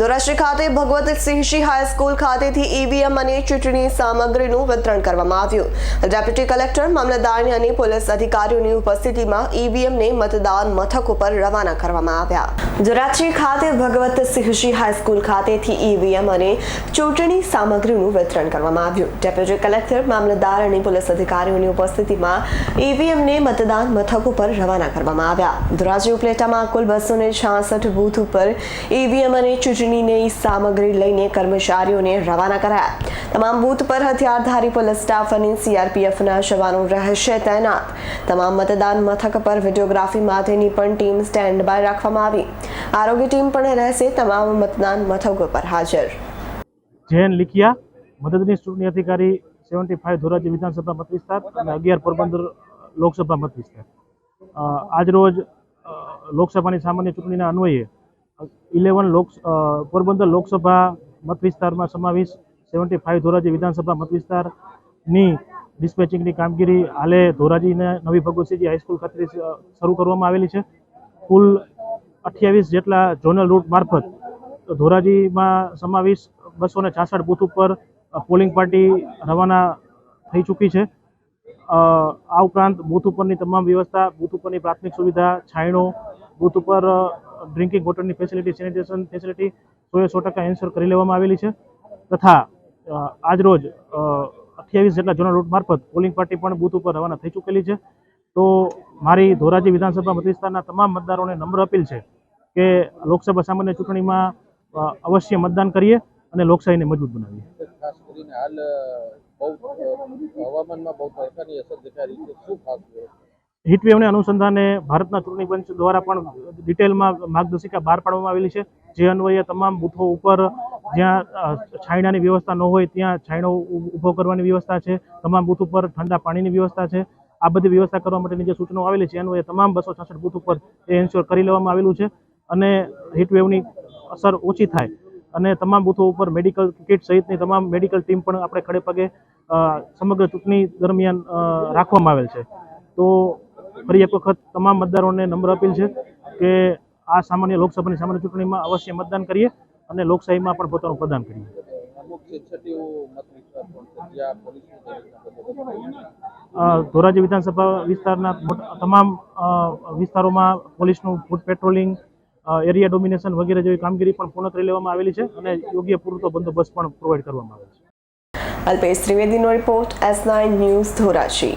ધોરાશ્રી ખાતે ભગવત સિંહજી હાઈસ્કૂલ ખાતેથી ઈવીએમ અને ચૂંટણી સામગ્રીનું વિતરણ કરવામાં આવ્યું. ડેપ્યુટી કલેક્ટર, મામલતદારની અને પોલીસ અધિકારીઓની ઉપસ્થિતિમાં ઈવીએમને મતદાન મથક ઉપર રવાના કરવામાં આવ્યા. ધોરાશ્રી ખાતે ભગવત સિંહજી હાઈસ્કૂલ ખાતેથી ઈવીએમ અને ચૂંટણી સામગ્રીનું વિતરણ કરવામાં આવ્યું. ડેપ્યુટી કલેક્ટર, મામલતદાર અને પોલીસ અધિકારીઓની ઉપસ્થિતિમાં ઈવીએમને મતદાન મથક ઉપર રવાના કરવામાં આવ્યા. ધોરાજી ઉપલેટામાં કુલ બસો ને છાસઠ બૂથ ઉપર ઈવીએમ અને ચૂંટણીની સામગ્રી લઈને કર્મચારીઓને રવાના કરાયા. તમામ બૂથ પર હથિયારધારી પોલીસ સ્ટાફ અને સીઆરપીએફના જવાનો રહેશે તૈનાત. તમામ મતદાન મથક પર વિડીયોગ્રાફી માટેની પણ ટીમ સ્ટેન્ડ બાય રાખવામાં આવી. આરોગ્ય ટીમ પણ રહેશે તમામ મતદાન મથકો પર હાજર. જૈન લીખિયા મદદનીશ ચૂંટણી અધિકારી સેવન્ટી ફાઇવ ધોરાજી વિધાનસભા મત વિસ્તાર અને અગિયાર પોરબંદર લોકસભા મત વિસ્તાર અ, આજરોજ લોકસભાની સામાન્ય ચૂંટણીના અન્વયે ઇલેવન લોક પોરબંદર લોકસભા મત વિસ્તારમાં સમાવેશ, સેવન્ટી ફાઇવ ધોરાજી વિધાનસભા મત વિસ્તારની ડિસ્પેચિંગની કામગીરી હાલે ધોરાજીને નવી ભગવતસિંહજી હાઈસ્કૂલ ખાતે શરૂ કરવામાં આવેલી છે. કુલ અઠ્યાવીસ જેટલા ઝોનલ રૂટ મારફત ધોરાજીમાં સમાવેશ બસો ને છાસઠ બૂથ ઉપર પોલિંગ પાર્ટી રવાના થઈ ચૂકી છે. આ ઉપરાંત બૂથ ઉપરની તમામ વ્યવસ્થા, બૂથ ઉપરની પ્રાથમિક સુવિધા છાંયણો બૂથ ઉપર ડ્રિંકિંગ વોટરની ફેસિલિટી સેનિટેશન ફેસિલિટી સોએ સો ટકા એન્સર કરી લેવામાં આવેલી છે. તથા આજરોજ અઠ્યાવીસ જેટલા જૂના રૂટ મારફત પોલિંગ પાર્ટી પણ બૂથ ઉપર રવાના થઈ ચૂકેલી છે. તો મારી ધોરાજી વિધાનસભા મતવિસ્તારના તમામ મતદારોને નમ્ર અપીલ છે કે લોકસભા સામાન્ય ચૂંટણીમાં અવશ્ય મતદાન કરીએ અને લોકશાહીને મજબૂત બનાવીએ. ખાસ કરીને હાલ અ, બહુ અ, હવામાનમાં બહુ અસર દેખાઈ રહી છે. શું ખાસ હીટવેવને અનુસંધાને ભારતના ચૂંટણી પંચ દ્વારા પણ ડિટેલમાં માર્ગદર્શિકા બહાર પાડવામાં આવેલી છે. જે અન્વયે તમામ બૂથો ઉપર જ્યાં છાંયડાની વ્યવસ્થા ન હોય ત્યાં છાંયડો ઊભો કરવાની વ્યવસ્થા છે. તમામ બૂથ ઉપર ઠંડા પાણીની વ્યવસ્થા છે. આ બધી વ્યવસ્થા કરવા માટેની જે સૂચનો આવેલી છે અન્વયે તમામ બસો છાસઠ બૂથ ઉપર એ એન્શ્યોર કરી લેવામાં આવેલું છે અને હીટવેવની અસર ઓછી થાય. અને તમામ બૂથો ઉપર મેડિકલ કિટ સહિતની તમામ મેડિકલ ટીમ પણ આપણે ખડે પગે સમગ્ર ચૂંટણી દરમિયાન રાખવામાં આવેલ છે. તો ફરી એક વખત તમામ મતદારોને નમ્ર અપીલ છે. કે આ સામાન્ય લોકસભાની સામાન્ય ચૂંટણીમાં અવશ્ય મતદાન કરીએ અને લોકશાહીમાં પણ પોતાનું પ્રદાન કરીએ. ધોરાજી વિધાનસભા વિસ્તારના તમામ વિસ્તારોમાં પોલીસનું ફૂટ પેટ્રોલિંગ એરિયા ડોમિનેશન વગેરે જેવી કામગીરી પણ પૂર્ણ કરી લેવામાં આવેલી છે અને યોગ્ય પૂરતો બંદોબસ્ત પણ પ્રોવાઈડ કરવામાં આવે છે. Alpesh ત્રિવેદીનો report S nine news Dhoraji.